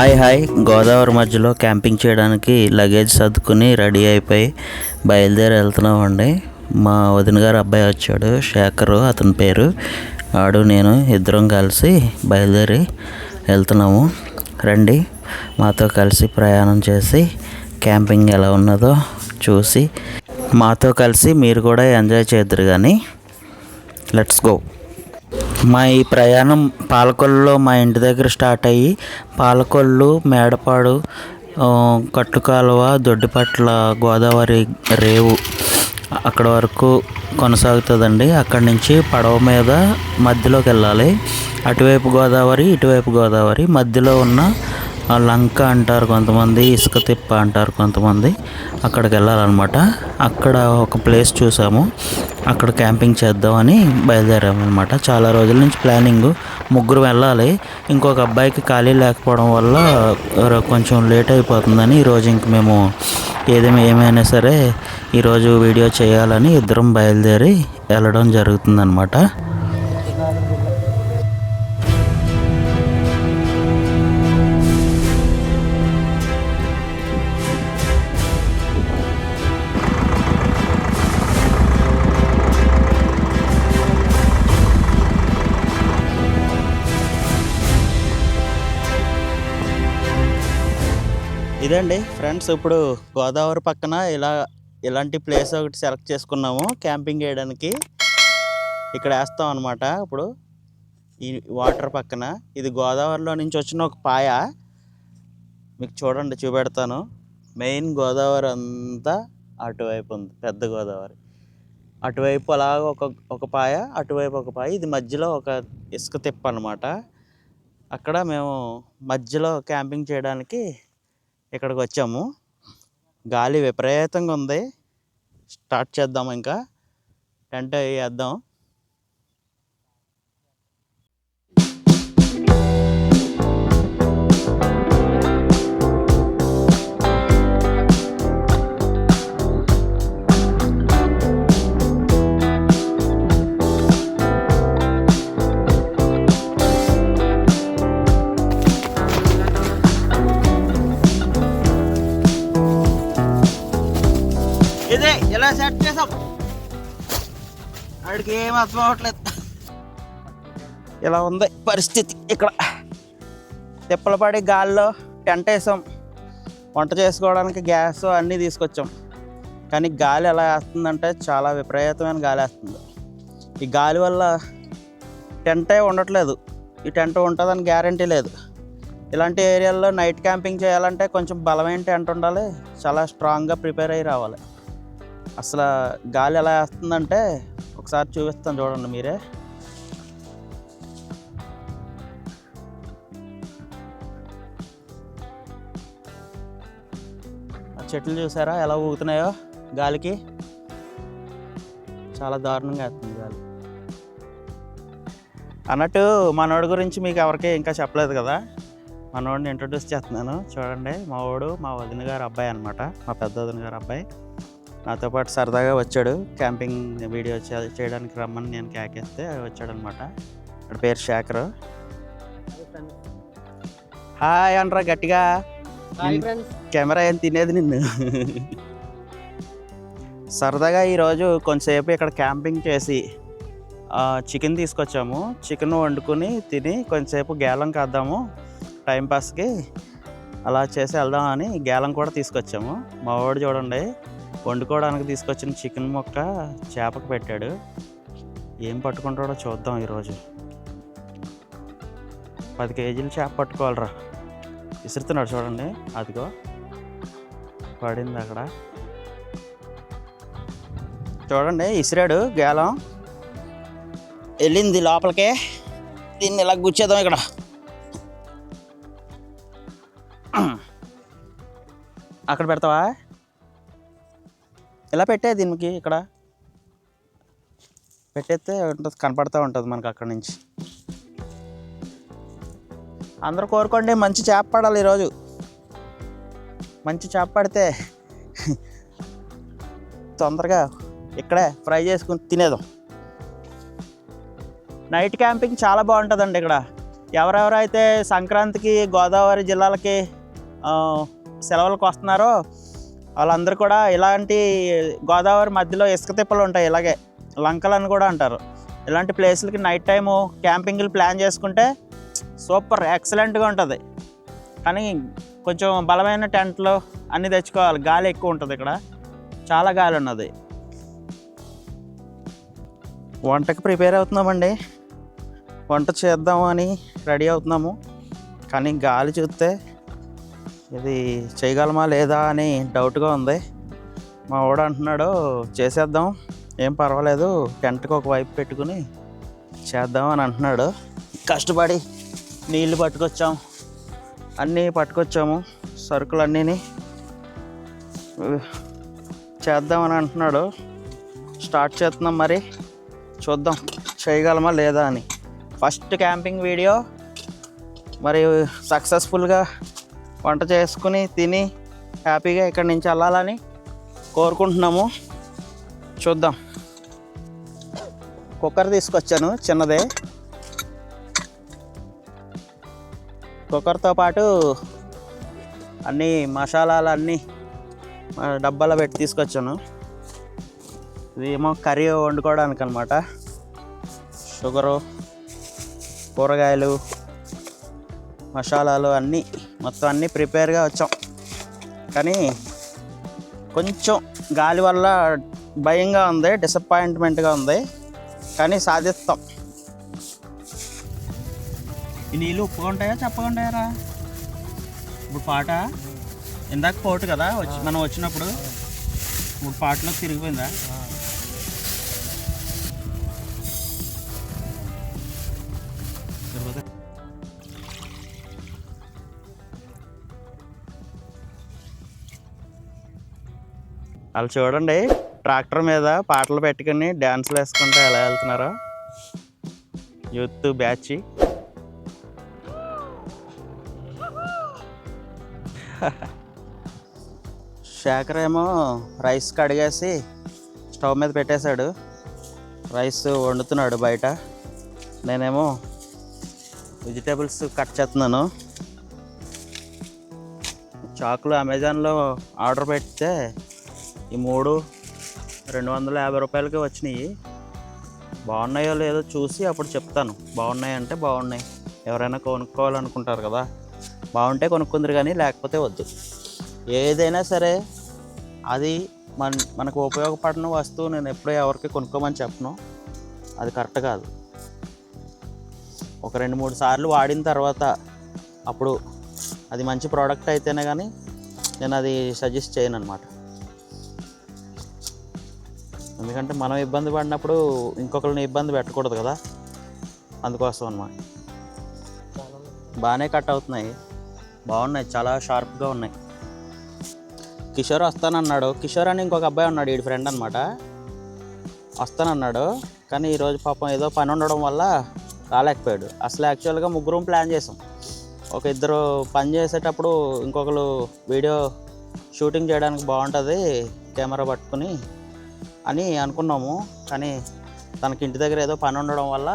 Hi hi. Godavari మధ్యలో camping చేయడానికి luggage సర్దుకుని రెడీ అయిపోయి బయలుదేరి వెళ్తున్నామండి. మా వదిన గారు అబ్బాయి వచ్చాడు శేఖరు అతని పేరు. ఆడు నేను ఇద్దరం కలిసి బయలుదేరి వెళ్తున్నాము. రండి మాతో కలిసి ప్రయాణం చేసి క్యాంపింగ్ ఎలా ఉన్నదో చూసి మాతో కలిసి మీరు కూడా ఎంజాయ్ చేద్దరు కానీ లెట్స్ గో. మా ఈ ప్రయాణం పాలకొల్లులో మా ఇంటి దగ్గర స్టార్ట్ అయ్యి పాలకొల్లు మేడపాడు కట్టుకాలువ దొడ్డిపట్ల గోదావరి రేవు అక్కడ వరకు కొనసాగుతుందండి. అక్కడి నుంచి పడవ మీద మధ్యలోకి వెళ్ళాలి. అటువైపు గోదావరి ఇటువైపు గోదావరి మధ్యలో ఉన్న లంక అంటారు కొంతమంది ఇసుక తిప్ప అంటారు కొంతమంది. అక్కడికి వెళ్ళాలన్నమాట. అక్కడ ఒక ప్లేస్ చూసాము. అక్కడ క్యాంపింగ్ చేద్దామని బయలుదేరామన్నమాట. చాలా రోజుల నుంచి ప్లానింగ్. ముగ్గురు వెళ్ళాలి. ఇంకొక అబ్బాయికి ఖాళీ లేకపోవడం వల్ల కొంచెం లేట్ అయిపోతుందని ఈరోజు ఇంక మేము ఏదేమి ఏమైనా సరే ఈరోజు వీడియో చేయాలని ఇద్దరం బయలుదేరి వెళ్ళడం జరుగుతుందన్నమాట. ఇదండి. ఫ్రెండ్స్ ఇప్పుడు గోదావరి పక్కన ఇలా ఇలాంటి ప్లేస్ ఒకటి సెలెక్ట్ చేసుకున్నాము క్యాంపింగ్ చేయడానికి ఇక్కడ వేస్తాం అనమాట ఇప్పుడు ఈ వాటర్ పక్కన. ఇది గోదావరిలో నుంచి వచ్చిన ఒక పాయ. మీకు చూడండి చూపెడతాను. మెయిన్ గోదావరి అంతా అటువైపు ఉంది పెద్ద గోదావరి. అటువైపు అలాగ ఒక ఒక పాయ అటువైపు ఒక పాయ. ఇది మధ్యలో ఒక ఇసుక తిప్ప అనమాట అక్కడ మేము మధ్యలో క్యాంపింగ్ చేయడానికి ఇక్కడికి వచ్చాము గాలి విపరీతంగా ఉంది. స్టార్ట్ చేద్దాం ఇంకా. టెంట్ వేద్దాం. వాడికి ఏం అర్థం అవ్వట్లేదు. ఇలా ఉంది పరిస్థితి ఇక్కడ. తిప్పలపాడి గాల్లో టెంట్ వేసాం వంట చేసుకోవడానికి గ్యాస్ అన్నీ తీసుకొచ్చాం. కానీ గాలి ఎలా వేస్తుందంటే చాలా విపరీతమైన గాలి వేస్తుంది. ఈ గాలి వల్ల టెంటే ఉండట్లేదు. ఈ టెంట్ ఉంటుందని గ్యారంటీ లేదు. ఇలాంటి ఏరియాల్లో నైట్ క్యాంపింగ్ చేయాలంటే కొంచెం బలమైన టెంట్ ఉండాలి. చాలా స్ట్రాంగ్గా ప్రిపేర్ అయ్యి రావాలి. అసలు గాలి ఎలా వేస్తుందంటే ఒకసారి చూపిస్తాను చూడండి మీరే. ఆ చెట్లు చూసారా ఎలా ఊగుతున్నాయో గాలికి? చాలా దారుణంగా వేస్తుంది గాలి. అన్నట్టు మనోడి గురించి మీకు ఎవరికి ఇంకా చెప్పలేదు కదా. మనోడిని ఇంట్రొడ్యూస్ చేస్తున్నాను. చూడండి మా వాడు మా వదిన గారు అబ్బాయి అనమాట మా పెద్ద వదిన గారు అబ్బాయి. నాతో పాటు సరదాగా వచ్చాడు. క్యాంపింగ్ వీడియో చేయడానికి రమ్మని నేను కేకేస్తే వచ్చాడు అనమాట అక్కడ పేరు శేఖర్. హాయ్ అనరా గట్టిగా. కెమెరా ఏం తినేది నిన్ను? సరదాగా ఈరోజు కొంతసేపు ఇక్కడ క్యాంపింగ్ చేసి చికెన్ తీసుకొచ్చాము. చికెన్ వండుకుని తిని కొంతసేపు గేలం కాద్దాము టైంపాస్కి అలా చేసి వెళ్దామని గేలం కూడా తీసుకొచ్చాము. మా వాడు చూడండి. వండుకోవడానికి తీసుకొచ్చిన చికెన్ ముక్క చేపకు పెట్టాడు. ఏం పట్టుకుంటాడో చూద్దాం ఈరోజు. పది కేజీలు చేప పట్టుకోవాలరా. విసురుతున్నాడు చూడండి. అదిగో పడింది అక్కడ. చూడండి ఇసిరాడు గేలం. వెళ్ళింది లోపలికే. దీన్ని ఇలా గుచ్చేద్దాం ఇక్కడ. అక్కడ పెడతావా? ఇలా పెట్టే దీనికి ఇక్కడ? పెట్టేస్తే ఉంటుంది కనపడుతూ ఉంటుంది మనకు అక్కడ నుంచి. అందరూ కోరుకోండి మంచి చేప పడాలి ఈరోజు. మంచి చేప పడితే తొందరగా ఇక్కడే ఫ్రై చేసుకుని తినేదాం నైట్ క్యాంపింగ్ చాలా బాగుంటుందండి ఇక్కడ. ఎవరెవరైతే సంక్రాంతికి గోదావరి జిల్లాలకి సెలవులకు వస్తున్నారో వాళ్ళందరూ కూడా ఇలాంటి గోదావరి మధ్యలో ఇసుక తిప్పలు ఉంటాయి ఇలాగే లంకలు అని కూడా అంటారు. ఇలాంటి ప్లేసులకి నైట్ టైము క్యాంపింగ్లు ప్లాన్ చేసుకుంటే సూపర్ ఎక్సలెంట్గా ఉంటుంది. కానీ కొంచెం బలమైన టెంట్లు అన్నీ తెచ్చుకోవాలి. గాలి ఎక్కువ ఉంటుంది ఇక్కడ. చాలా గాలి ఉన్నది. వంటకి ప్రిపేర్ అవుతున్నామండి. వంట చేద్దాము అని రెడీ అవుతున్నాము. కానీ గాలి చూస్తే ఇది చేయగలమా లేదా అని డౌట్గా ఉంది. మా వాడు అంటున్నాడు చేసేద్దాం ఏం పర్వాలేదు టెంట్కి ఒక వైపు పెట్టుకుని చేద్దాం అని అంటున్నాడు. కష్టపడి నీళ్ళు పట్టుకొచ్చాం అన్నీ పట్టుకొచ్చాము సరుకులు అన్నీని చేద్దామని అంటున్నాడు. స్టార్ట్ చేస్తున్నాం మరి చూద్దాం చేయగలమా లేదా అని. ఫస్ట్ క్యాంపింగ్ వీడియో మరి సక్సెస్ఫుల్గా వంట చేసుకుని తిని హ్యాపీగా ఇక్కడి నుంచి వెళ్ళాలని కోరుకుంటున్నాము. చూద్దాం. కుక్కర్ తీసుకొచ్చాను చిన్నదే. కుక్కర్తో పాటు అన్ని మసాలాలు అన్నీ డబ్బాలో పెట్టి తీసుకొచ్చాను. ఇదేమో కర్రీ వండుకోవడానికి అనమాట షుగరు కూరగాయలు మసాలాలు అన్నీ మొత్తం అన్నీ ప్రిపేర్గా వచ్చాం. కానీ కొంచెం గాలి వల్ల భయంగా ఉంది డిసప్పాయింట్మెంట్గా ఉంది కానీ సాధిస్తాం. ఈ నీళ్ళు ఉప్పుగా ఉంటాయా చెప్పగా ఉంటాయారా ఇప్పుడు పాట ఇందాక పోటు కదా వచ్చి మనం వచ్చినప్పుడు ఇప్పుడు పాటలో తిరిగిపోయిందా? వాళ్ళు చూడండి ట్రాక్టర్ మీద పాటలు పెట్టుకుని డ్యాన్సులు వేసుకుంటూ ఎలా వెళ్తున్నారో. Youth batch. శేఖర్ ఏమో రైస్ కడిగేసి స్టవ్ మీద పెట్టేశాడు. రైస్ వండుతున్నాడు బయట. నేనేమో వెజిటేబుల్స్ కట్ చేస్తున్నాను. చాకులు అమెజాన్లో ఆర్డర్ పెడితే ఈ మూడు రెండు వందల యాభై రూపాయలకి వచ్చినాయి. బాగున్నాయో లేదో చూసి అప్పుడు చెప్తాను. బాగున్నాయి అంటే బాగున్నాయి. ఎవరైనా కొనుక్కోవాలనుకుంటారు కదా. బాగుంటే కొనుక్కుందరు కానీ లేకపోతే వద్దు. ఏదైనా సరే అది మన మనకు ఉపయోగపడిన వస్తువు నేను ఎప్పుడూ ఎవరికి కొనుక్కోమని చెప్పను. అది కరెక్ట్ కాదు. ఒక రెండు మూడు సార్లు వాడిన తర్వాత అప్పుడు అది మంచి ప్రోడక్ట్ అయితేనే కానీ నేను అది సజెస్ట్ చేయను అనమాట ఎందుకంటే మనం ఇబ్బంది పడినప్పుడు ఇంకొకరిని ఇబ్బంది పెట్టకూడదు కదా. అందుకోసం అనమాట బాగానే కట్ అవుతున్నాయి. బాగున్నాయి చాలా షార్ప్గా ఉన్నాయి. కిషోర్ వస్తానన్నాడు. కిషోర్ అని ఇంకొక అబ్బాయి ఉన్నాడు వీడి ఫ్రెండ్ అనమాట వస్తానన్నాడు కానీ ఈరోజు పాపం ఏదో పని ఉండడం వల్ల రాలేకపోయాడు. అసలు యాక్చువల్గా ముగ్గురం ప్లాన్ చేసాం. ఒక ఇద్దరు పని చేసేటప్పుడు ఇంకొకరు వీడియో షూటింగ్ చేయడానికి బాగుంటుంది కెమెరా పట్టుకుని అని అనుకున్నాము. కానీ తనకి ఇంటి దగ్గర ఏదో పని ఉండడం వల్ల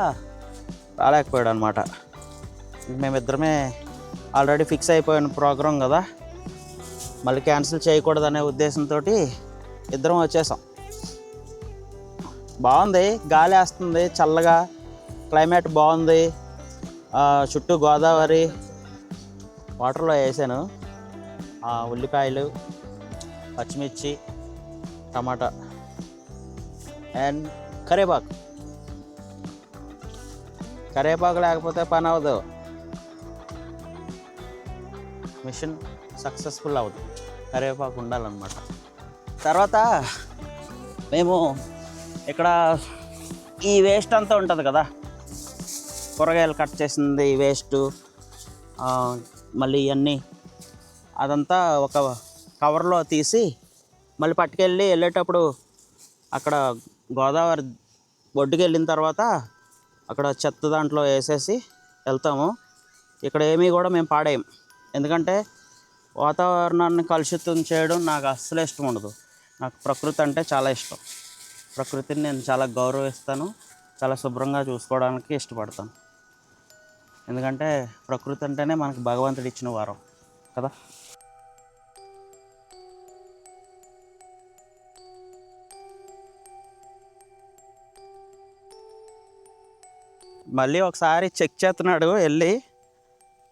రాలేకపోయాడు అనమాట మేమిద్దరమే ఆల్రెడీ ఫిక్స్ అయిపోయిన ప్రోగ్రాం కదా. మళ్ళీ క్యాన్సిల్ చేయకూడదనే ఉద్దేశంతో ఇద్దరం వచ్చేసాం. బాగుంది గాలి వేస్తుంది చల్లగా క్లైమేట్ బాగుంది. చుట్టూ గోదావరి వాటర్లో వేసాను. ఉల్లిపాయలు పచ్చిమిర్చి టమాటా. అండ్ కరేపాకు. కరేపాకు లేకపోతే పని అవ్వదు. మిషన్ సక్సెస్ఫుల్ అవ్వదు. కరివేపాకు ఉండాలన్నమాట. తర్వాత మేము ఇక్కడ ఈ వేస్ట్ అంతా ఉంటుంది కదా? కూరగాయలు కట్ చేసింది వేస్ట్ మళ్ళీ ఇవన్నీ అదంతా ఒక కవర్లో తీసి మళ్ళీ పట్టుకెళ్ళి వెళ్ళేటప్పుడు అక్కడ గోదావరి ఒడ్డుకి వెళ్ళిన తర్వాత అక్కడ చెత్త దాంట్లో వేసేసి వెళ్తాము. ఇక్కడ ఏమీ కూడా మేము పాడేయం. ఎందుకంటే వాతావరణాన్ని కలుషితం చేయడం నాకు అస్సలు ఇష్టం ఉండదు. నాకు ప్రకృతి అంటే చాలా ఇష్టం. ప్రకృతిని నేను చాలా గౌరవిస్తాను. చాలా శుభ్రంగా చూసుకోవడానికి ఇష్టపడతాను. ఎందుకంటే ప్రకృతి అంటేనే మనకు భగవంతుడు ఇచ్చిన వారం. కదా? మళ్ళీ ఒకసారి చెక్ చేస్తున్నాడు వెళ్ళి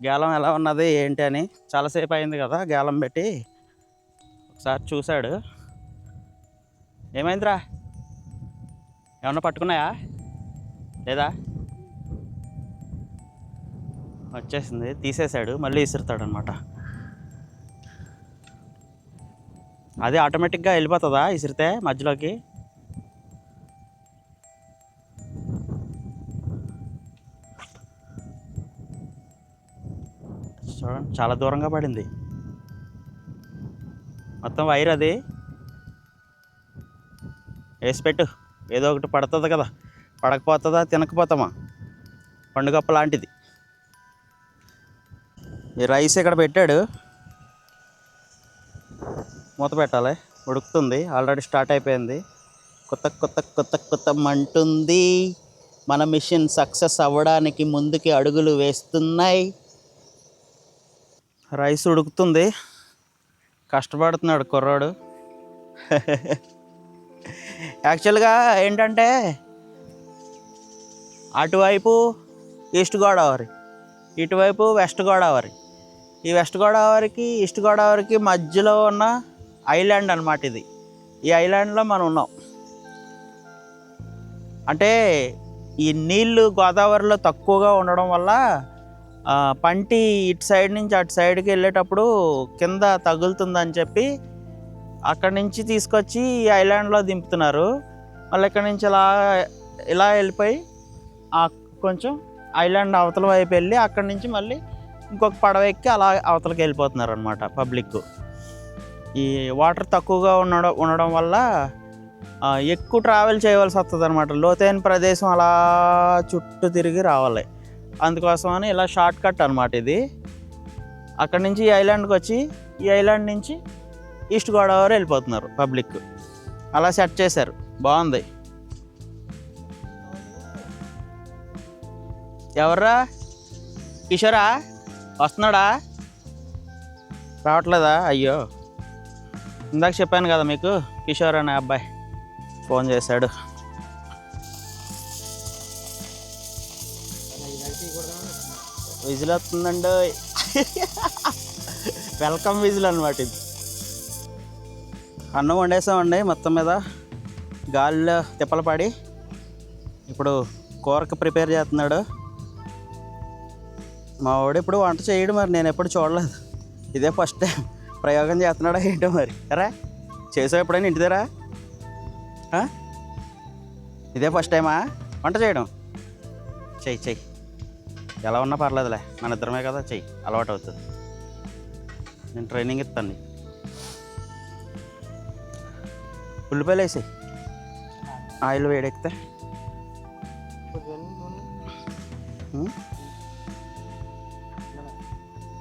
గేలం ఎలా ఉన్నది ఏంటి అని. చాలాసేపు అయింది కదా గేలం పెట్టి. ఒకసారి చూశాడు. ఏమైందిరా? ఏమన్నా పట్టుకున్నాయా? లేదా? వచ్చేసింది తీసేశాడు మళ్ళీ విసురుతాడు అనమాట అది ఆటోమేటిక్గా వెళ్ళిపోతుందా విసిరితే మధ్యలోకి? చూడండి చాలా దూరంగా పడింది. మొత్తం వైర్ అది. వేసి పెట్టు. ఏదో ఒకటి పడుతుంది కదా. పడకపోతుందా? తినకపోతామా? పండుగప్ప లాంటిది. ఈ రైస్ ఇక్కడ పెట్టాడు. మూత పెట్టాలి. ఉడుకుతుంది. ఆల్రెడీ స్టార్ట్ అయిపోయింది. కొత్త కొత్త కొత్త కొత్త మంటుంది. మన మిషన్ సక్సెస్ అవ్వడానికి ముందుకి అడుగులు వేస్తున్నాయి. రైస్ ఉడుకుతుంది. కష్టపడుతున్నాడు కుర్రాడు. యాక్చువల్గా ఏంటంటే అటువైపు ఈస్ట్ గోదావరి ఇటువైపు వెస్ట్ గోదావరి. ఈ వెస్ట్ గోదావరికి ఈస్ట్ గోదావరికి మధ్యలో ఉన్న ఐలాండ్ అన్నమాట ఇది. ఈ ఐలాండ్లో మనం ఉన్నాం. అంటే ఈ నీళ్ళు గోదావరిలో తక్కువగా ఉండడం వల్ల పంటి ఇటు సైడ్ నుంచి అటు సైడ్కి వెళ్ళేటప్పుడు కింద తగులుతుందని చెప్పి అక్కడి నుంచి తీసుకొచ్చి ఈ ఐలాండ్లో దింపుతున్నారు. మళ్ళీ ఇక్కడ నుంచి ఇలా ఇలా వెళ్ళిపోయి కొంచెం ఐలాండ్ అవతల వైపు వెళ్ళి అక్కడి నుంచి మళ్ళీ ఇంకొక పడవ ఎక్కి అలా అవతలకి వెళ్ళిపోతున్నారు అనమాట పబ్లిక్ ఈ వాటర్ తక్కువగా ఉండడం ఉండడం వల్ల ఎక్కువ ట్రావెల్ చేయవలసి వస్తుంది అనమాట లోతైన ప్రదేశం అలా చుట్టూ తిరిగి రావాలి. అందుకోసమని ఇలా షార్ట్ కట్ అనమాట ఇది. అక్కడి నుంచి ఈ ఐలాండ్కి వచ్చి ఈ ఐలాండ్ నుంచి ఈస్ట్ గోదావరి వెళ్ళిపోతున్నారు పబ్లిక్. అలా సెట్ చేశారు. బాగుంది. ఎవర్రా? కిషోరా? వస్తున్నాడా? రావట్లేదా? అయ్యో. ఇందాక చెప్పాను కదా మీకు కిషోర్ అనే అబ్బాయి ఫోన్ చేశాడు. విజిల్ వస్తుందండి వెల్కమ్ విజిల్ అనమాట ఇది. అన్నం వండేసామండి మొత్తం మీద. గాలిలో తిప్పలు పడి ఇప్పుడు కూరకు ప్రిపేర్ చేస్తున్నాడు. మా వాడు ఇప్పుడు వంట చేయడు మరి నేను ఎప్పుడు చూడలేదు. ఇదే ఫస్ట్ టైం. ప్రయోగం చేస్తున్నాడా ఏంటో మరి. రా చేసావు ఎప్పుడైనా ఇంటి దగ్గర? ఇదే ఫస్ట్ టైమా? వంట చేయడం. చెయ్యి చెయ్యి ఎలా ఉన్నా పర్లేదులే మన ఇద్దరమే కదా చెయ్యి అలవాటు అవుతుంది. నేను ట్రైనింగ్ ఇస్తాను నీకు. ఉల్లిపాయలు వేసాయి. ఆయిల్ వేడెక్కితే.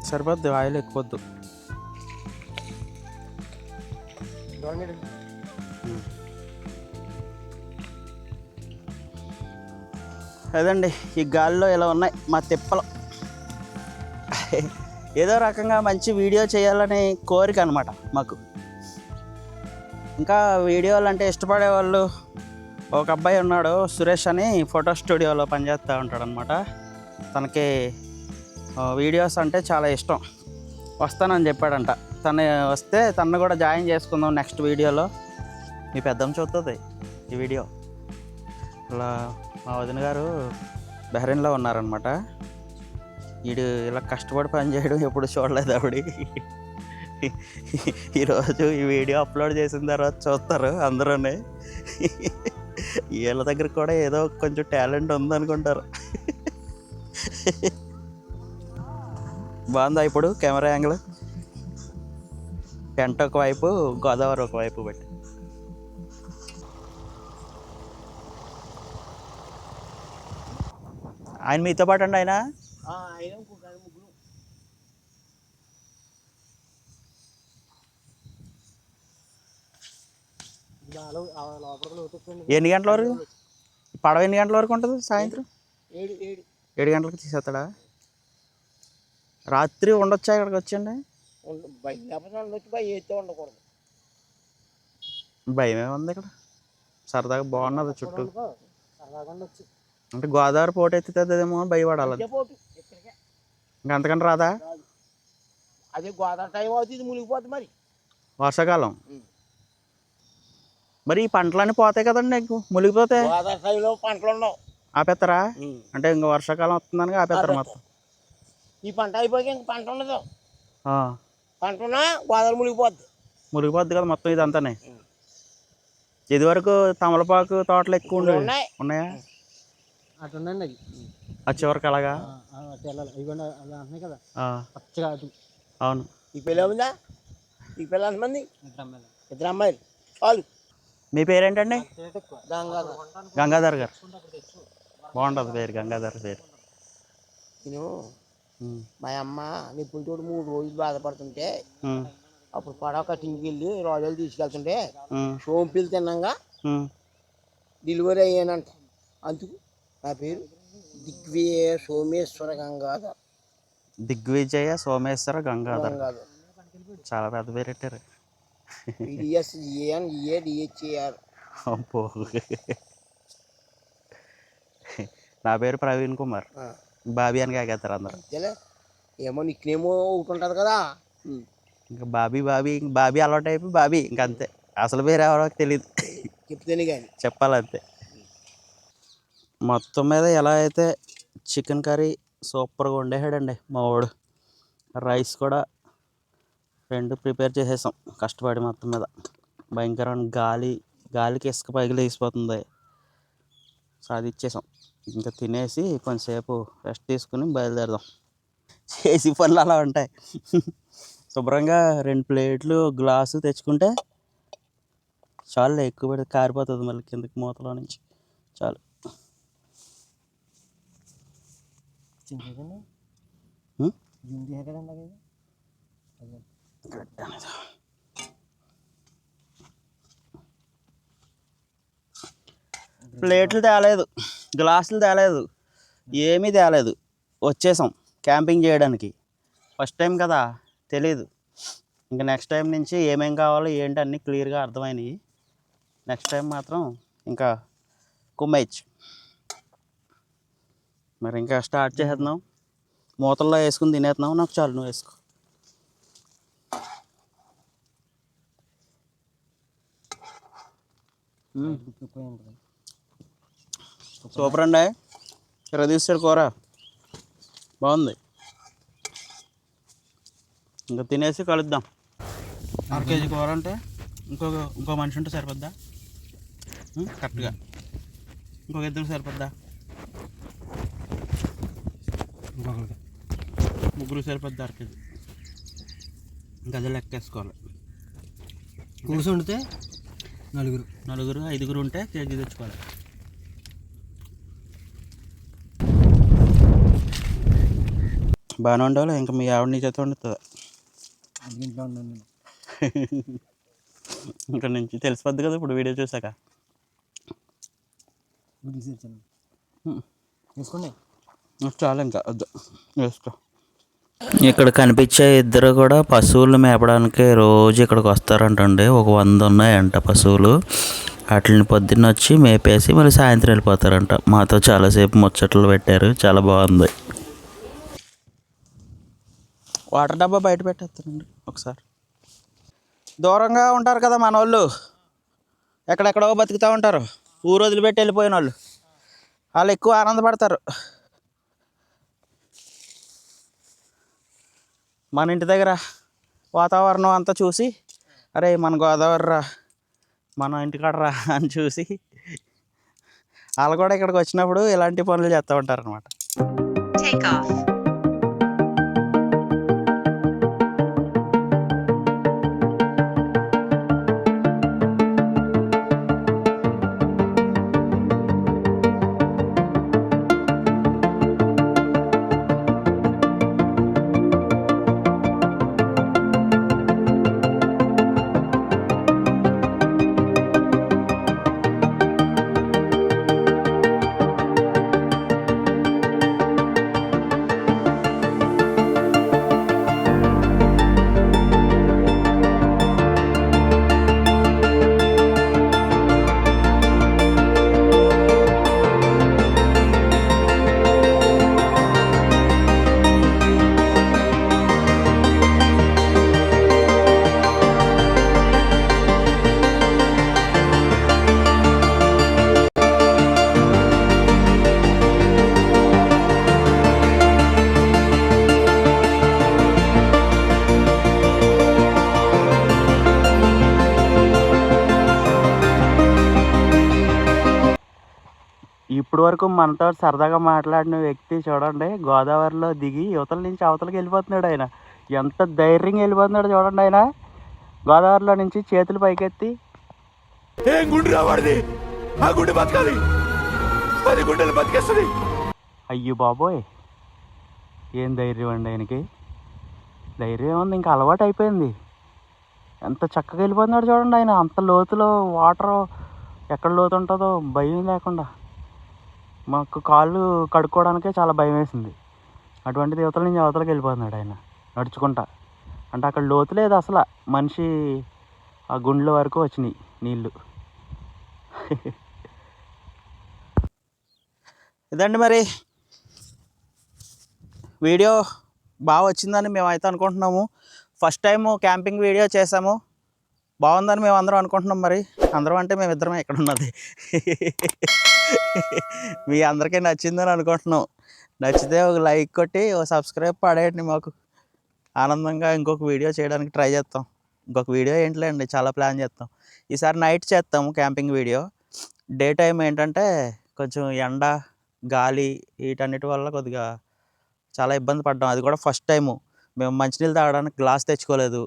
సరిపోద్ది ఆయిల్ ఎక్కువద్దు. అదండి ఈ గాలిలో ఇలా ఉన్నాయి మా తిప్పలు. ఏదో రకంగా మంచి వీడియో చేయాలనే కోరిక అనమాట మాకు. ఇంకా వీడియోలు అంటే ఇష్టపడే వాళ్ళు ఒక అబ్బాయి ఉన్నాడు సురేష్ అని ఫోటో స్టూడియోలో పనిచేస్తూ ఉంటాడు అనమాట తనకి వీడియోస్ అంటే చాలా ఇష్టం. వస్తానని చెప్పాడంట. తను వస్తే తను కూడా జాయిన్ చేసుకుందాం నెక్స్ట్ వీడియోలో. మీ పెద్దమ్మ చూస్తుంది ఈ వీడియో. అలా మా వదిన గారు బహ్రెయిన్లో ఉన్నారనమాట వీడు ఇలా కష్టపడి పని చేయడం ఎప్పుడు చూడలేదు ఆవిడ. ఈరోజు ఈ వీడియో అప్లోడ్ చేసిన తర్వాత చూస్తారు అందరూనే. వీళ్ళ దగ్గర కూడా ఏదో కొంచెం టాలెంట్ ఉందనుకుంటారు. బాగుందా ఇప్పుడు కెమెరా యాంగిల్? టెంట్ ఒకవైపు గోదావరి ఒకవైపు పెట్టి. ఆయన మీతో పాటు అండి ఆయన? ఎన్ని గంటల వరకు? పడవ ఎన్ని గంటల వరకు ఉంటుంది సాయంత్రం? ఏడు గంటలకు తీసేస్తాడా? రాత్రి ఉండొచ్చా ఇక్కడికి వచ్చండి ఉండ- బయట లేకపోతే ఉండొచ్చు బయట అయితే ఉండకూడదు. భయం ఏముంది ఇక్కడ? సరదాగా బాగున్నది చుట్టూ. అంటే గోదావరి పోటీ ఎత్తుతుందేమో అని భయపడాలి. ఇంకా అంతకంటే రాదా. అదే గోదావరి టైం అవుతుంది మునిగిపోతుంది మరి. వర్షాకాలం. మరి ఈ పంటలన్నీ పోతాయి కదండి ఇంకో మునిగిపోతే? పంటలు ఆపేస్తారా అంటే ఇంకా వర్షాకాలం వస్తుందని ఆపేస్తారు మొత్తం. ఈ పంట అయిపోయాక ఇంక పంట ఉండదు. పంట ఉన్నా గోదావరి మునిగిపోద్ది. మునిగిపోద్ది కదా మొత్తం ఇదంతానే. ఇదివరకు తమలపాకు తోటలు ఎక్కువ ఉండేవి ఉన్నాయి. ఉన్నాయా? అటు ఉండండి అది ఆ చివరికి అలాగా? అటు వెళ్ళాలి. అవి అంటున్నాయి కదా. పచ్చగా అటు. అవును. ఈ పిల్ల ఉందా? ఈ పిల్ల ఎంతమంది? ఇద్దరు అమ్మాయిలు. చాలు. మీ పేరేంటండి? గంగాధర్. గంగాధర్ గారు. బాగుంటుంది పేరు గంగాధర్ పేరు. నేను. మా అమ్మ నిప్పులతోటి మూడు రోజులు బాధపడుతుంటే. అప్పుడు పడవ కట్టింగ్కి వెళ్ళి రోజులు తీసుకెళ్తుంటే. సోంపిలు తిన్నాగా ఉం. డెలివరీ అయ్యానంట. అందుకు నా పేరు దిగ్విజయ సోమేశ్వర గంగాధర్. దిగ్విజయ సోమేశ్వర గంగాధర్. గంగాధర్. చాలా పెద్ద పేరు పెట్టారు. పిడిఎస్ ఏఎన్ ఏ డిహెచ్ఏఆర్ అబ్బో. నా పేరు ప్రవీణ్ కుమార్. బాబీ అని కాకేస్తారు అందరు. ఏమో నిక్నేమో ఒకటి ఉంటుంది కదా. ఇంకా బాబీ బాబీ ఇంక బాబీ అలవాటు అయిపోయి బాబీ ఇంక అంతే అసలు పేరు ఎవరో తెలియదు చెప్తేనే కానీ. చెప్పాలంతే. మొత్తం మీద ఎలా అయితే చికెన్ కర్రీ సూపర్గా వండేసాడండి మా వాడు రైస్ కూడా రెండు ప్రిపేర్ చేసేసాం కష్టపడి మొత్తం మీద. భయంకరమైన గాలి గాలికి ఇసుక పైకి లేచిపోతుంది. సాధించేసాం ఇంకా తినేసి కొంతసేపు రెస్ట్ తీసుకుని బయలుదేరదాం. చేసి పనులు అలా ఉంటాయి. శుభ్రంగా రెండు ప్లేట్లు గ్లాసు తెచ్చుకుంటే చాలు ఎక్కువ పెడితే కారిపోతుంది మళ్ళీ కిందకి మూతలో నుంచి. చాలు. ప్లేట్లు తేలేదు. గ్లాసులు తేలేదు. ఏమీ తేలేదు. వచ్చేసాం క్యాంపింగ్ చేయడానికి. ఫస్ట్ టైం కదా? తెలీదు. ఇంకా నెక్స్ట్ టైం నుంచి ఏమేం కావాలో ఏంటి అన్నీ క్లియర్గా అర్థమైనాయి. నెక్స్ట్ టైం మాత్రం ఇంకా కుమ్మేయచ్చు మరి ఇంకా స్టార్ట్ చేసేద్దాం. మూతల్లో వేసుకుని తినేస్తున్నావు నాకు చాలు నువ్వు వేసుకో. సూపర్ అండి. ఇక్కడ తీసాడు కూర. బాగుంది. ఇంకా తినేసి కలుద్దాం. అర కేజీ కూర అంటే ఇంకొక ఇంకో మనిషి ఉంటే సరిపోద్దా? కరెక్ట్గా. ఇంకొక ఇద్దరు సరిపోద్దా? ముగ్గురు సరిపోద్దా అర కేజీ ఇంకా అదే లెక్కేసుకోవాలి. కూర్చుంటే నలుగురు. నలుగురు ఐదుగురు ఉంటే కేజీ తెచ్చుకోవాలి. బాగానే ఉండాలి ఇంకా మీ ఆవిడ నీ చేత వండుతుంది? ఇంట్లో ఇక్కడ నుంచి తెలిసిపోద్ది కదా ఇప్పుడు వీడియో చూసాక. తీసుకోండి. చాలు ఇంకా వేసుకో. ఇక్కడ కనిపించే ఇద్దరు కూడా పశువులు మేపడానికి రోజు ఇక్కడికి వస్తారంటండి. ఒక వంద ఉన్నాయంట పశువులు. వాటిని పొద్దున్న వచ్చి మేపేసి మళ్ళీ సాయంత్రం వెళ్ళిపోతారంట. మాతో చాలాసేపు ముచ్చట్లు పెట్టారు. చాలా బాగుంది. వాటర్ డబ్బా బయట పెట్టేస్తానండి ఒకసారి. దూరంగా ఉంటారు కదా మన వాళ్ళు ఎక్కడెక్కడో బతుకుతూ ఉంటారు. ఊరు వదిలిపెట్టి వెళ్ళిపోయిన వాళ్ళు వాళ్ళు ఎక్కువ ఆనందపడతారు. మన ఇంటి దగ్గర వాతావరణం అంతా చూసి అరే మన గోదావరి రా మన ఇంటికాడరా అని చూసి వాళ్ళు కూడా ఇక్కడికి వచ్చినప్పుడు ఇలాంటి పనులు చేస్తూ ఉంటారు అనమాట Take off. ఇప్పుడు వరకు మనతో సరదాగా మాట్లాడిన వ్యక్తి చూడండి గోదావరిలో దిగి యువతల నుంచి అవతలకి వెళ్ళిపోతున్నాడు ఆయన. ఎంత ధైర్యంగా వెళ్ళిపోతున్నాడు చూడండి ఆయన. గోదావరిలో నుంచి చేతులు పైకెత్తి. ఏం గుండు రావాడిది ఆ గుండె బతకాలి. పది గుండెలు బతికేస్తుంది. అయ్యో బాబోయ్. ఏం ధైర్యం అండి ఆయనకి? ధైర్యం ఉంది ఇంకా అలవాటు అయిపోయింది. ఎంత చక్కగా వెళ్ళిపోతున్నాడు చూడండి ఆయన. అంత లోతులో వాటర్ ఎక్కడ లోతు ఉంటుందో భయం లేకుండా. మాకు కాళ్ళు కడుక్కోవడానికే చాలా భయం వేసింది. అటువంటిది యువతల నుంచి అవతలకి వెళ్ళిపోతున్నాడు ఆయన నడుచుకుంటా. అంటే అక్కడ లోతు లేదు అసలు. మనిషి ఆ గుండెల వరకు వచ్చినాయి నీళ్ళు ఇదండి మరి వీడియో బాగా వచ్చిందని మేమైతే అనుకుంటున్నాము. ఫస్ట్ టైం క్యాంపింగ్ వీడియో చేసాము. బాగుందని మేము అందరం అనుకుంటున్నాం మరి. అందరం అంటే మేము ఇద్దరమే ఇక్కడ ఉన్నది. మీ అందరికీ నచ్చిందని అనుకుంటున్నాం. నచ్చితే ఒక లైక్ కొట్టి ఒక సబ్స్క్రైబ్ పడేయండి మాకు. ఆనందంగా ఇంకొక వీడియో చేయడానికి ట్రై చేస్తాం. ఇంకొక వీడియో ఏంటిలేండి చాలా ప్లాన్ చేస్తాం. ఈసారి నైట్ చేస్తాము క్యాంపింగ్ వీడియో. డే టైం ఏంటంటే కొంచెం ఎండ గాలి వీటన్నిటి వల్ల కొద్దిగా చాలా ఇబ్బంది పడ్డాం. అది కూడా ఫస్ట్ టైము. మేము మంచినీళ్ళు తాగడానికి గ్లాస్ తెచ్చుకోలేదు.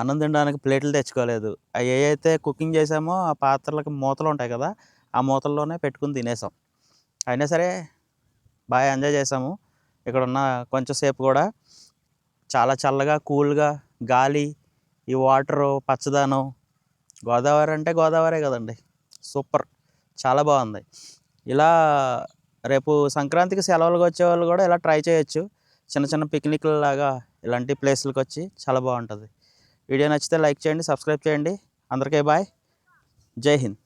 అన్నం తినడానికి ప్లేట్లు తెచ్చుకోలేదు. అవి ఏవైతే కుకింగ్ చేసామో ఆ పాత్రలకు మూతలు ఉంటాయి కదా ఆ మూతల్లోనే పెట్టుకుని తినేసాం. అయినా సరే బాగా ఎంజాయ్ చేసాము. ఇక్కడ ఉన్న కొంచెంసేపు కూడా చాలా చల్లగా కూల్గా గాలి ఈ వాటరు పచ్చదనం గోదావరి అంటే గోదావరే కదండి. సూపర్. చాలా బాగుంది. ఇలా రేపు సంక్రాంతికి సెలవులకు వచ్చే వాళ్ళు కూడా ఇలా ట్రై చేయొచ్చు. చిన్న చిన్న పిక్నిక్ల లాగా ఇలాంటి ప్లేస్లకు వచ్చి చాలా బాగుంటుంది. వీడియో నచ్చితే లైక్ చేయండి సబ్స్క్రైబ్ చేయండి. అందరికీ బాయ్. జై హింద్.